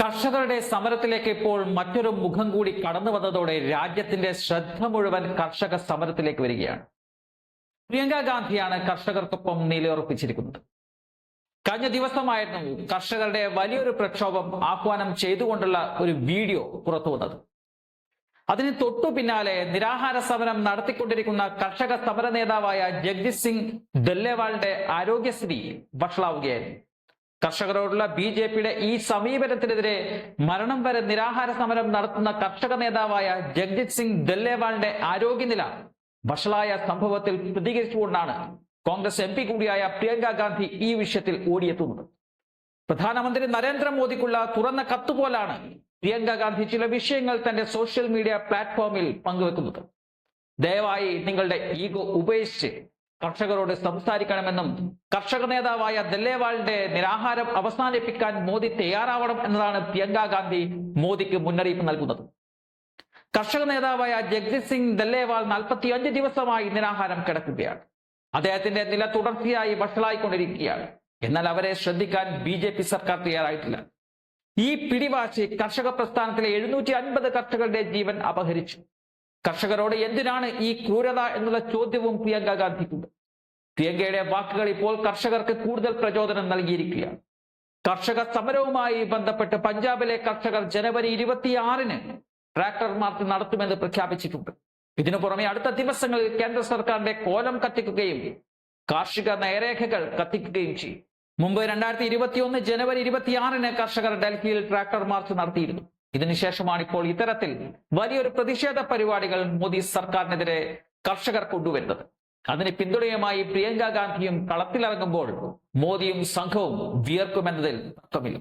കർഷകരുടെ സമരത്തിലേക്ക് ഇപ്പോൾ മറ്റൊരു മുഖം കൂടി കടന്നു വന്നതോടെ രാജ്യത്തിന്റെ ശ്രദ്ധ മുഴുവൻ കർഷക സമരത്തിലേക്ക് വരികയാണ്. പ്രിയങ്ക ഗാന്ധിയാണ് കർഷകർക്കൊപ്പം നിലയുറപ്പിച്ചിരിക്കുന്നത്. കഴിഞ്ഞ ദിവസമായിരുന്നു കർഷകരുടെ വലിയൊരു പ്രക്ഷോഭം ആഹ്വാനം ചെയ്തുകൊണ്ടുള്ള ഒരു വീഡിയോ പുറത്തു വന്നത്. അതിന് തൊട്ടു പിന്നാലെ നിരാഹാര സമരം നടത്തിക്കൊണ്ടിരിക്കുന്ന കർഷക സമര നേതാവായ ജഗ്ജിത് സിംഗ് ദല്ലേവാളിന്റെ ആരോഗ്യസ്ഥിതി വഷളാവുകയായിരുന്നു. കർഷകരോടുള്ള ബി ജെ പിയുടെ ഈ സമീപനത്തിനെതിരെ മരണം വരെ നിരാഹാര സമരം നടത്തുന്ന കർഷക നേതാവായ ജഗ്ജിത് സിംഗ് ദല്ലേവാളിന്റെ ആരോഗ്യനില വഷളായ സംഭവത്തിൽ പ്രതികരിച്ചുകൊണ്ടാണ് കോൺഗ്രസ് എം പി കൂടിയായ പ്രിയങ്ക ഗാന്ധി ഈ വിഷയത്തിൽ ഓടിയെത്തുന്നത്. പ്രധാനമന്ത്രി നരേന്ദ്രമോദിക്കുള്ള തുറന്ന കത്തുപോലാണ് പ്രിയങ്ക ഗാന്ധി ചില വിഷയങ്ങൾ തന്റെ സോഷ്യൽ മീഡിയ പ്ലാറ്റ്ഫോമിൽ പങ്കുവെക്കുന്നത്. ദയവായി നിങ്ങളുടെ ഈഗോ ഉപേക്ഷിച്ച് കർഷകരോട് സംസാരിക്കണമെന്നും കർഷക നേതാവായ ദല്ലേവാളിന്റെ നിരാഹാരം അവസാനിപ്പിക്കാൻ മോദി തയ്യാറാവണം എന്നതാണ് പ്രിയങ്ക ഗാന്ധി മോദിക്ക് മുന്നറിയിപ്പ് നൽകുന്നത്. കർഷക നേതാവായ ജഗ്ജിത് സിംഗ് ദല്ലേവാൾ നാൽപ്പത്തിയഞ്ച് ദിവസമായി നിരാഹാരം കിടക്കുകയാണ്. അദ്ദേഹത്തിന്റെ നില തുടർച്ചയായി വഷളായിക്കൊണ്ടിരിക്കുകയാണ്. എന്നാൽ അവരെ ശ്രദ്ധിക്കാൻ ബി ജെ പി സർക്കാർ തയ്യാറായിട്ടില്ല. ഈ പിടിവാശി കർഷക പ്രസ്ഥാനത്തിലെ എഴുന്നൂറ്റി അൻപത് കർഷകരുടെ ജീവൻ അപഹരിച്ചു. കർഷകരോട് എന്തിനാണ് ഈ ക്രൂരത എന്നുള്ള ചോദ്യവും പ്രിയങ്ക ഗാന്ധിക്കുണ്ട്. പ്രിയങ്കയുടെ വാക്കുകൾ ഇപ്പോൾ കർഷകർക്ക് കൂടുതൽ പ്രചോദനം നൽകിയിരിക്കുകയാണ്. കർഷക സമരവുമായി ബന്ധപ്പെട്ട് പഞ്ചാബിലെ കർഷകർ ജനുവരി ഇരുപത്തിയാറിന് ട്രാക്ടർ മാർച്ച് നടത്തുമെന്ന് പ്രഖ്യാപിച്ചിട്ടുണ്ട്. ഇതിനു പുറമെ അടുത്ത ദിവസങ്ങളിൽ കേന്ദ്ര സർക്കാരിന്റെ കോലം കത്തിക്കുകയും കാർഷിക നയരേഖകൾ കത്തിക്കുകയും ചെയ്യും. മുമ്പ് രണ്ടായിരത്തി ഇരുപത്തിയൊന്ന് ജനുവരി ഇരുപത്തിയാറിന് കർഷകർ ഡൽഹിയിൽ ട്രാക്ടർ മാർച്ച് നടത്തിയിരുന്നു. ഇതിനുശേഷമാണ് ഇപ്പോൾ ഇത്തരത്തിൽ വലിയൊരു പ്രതിഷേധ പരിപാടികൾ മോദി സർക്കാരിനെതിരെ കർഷകർ കൊണ്ടുവരുന്നത്. അതിന് പിന്തുണയുമായി പ്രിയങ്ക ഗാന്ധിയും കളത്തിലിറങ്ങുമ്പോൾ മോദിയും സംഘവും വിയർക്കുമെന്നതിൽ തർക്കമില്ല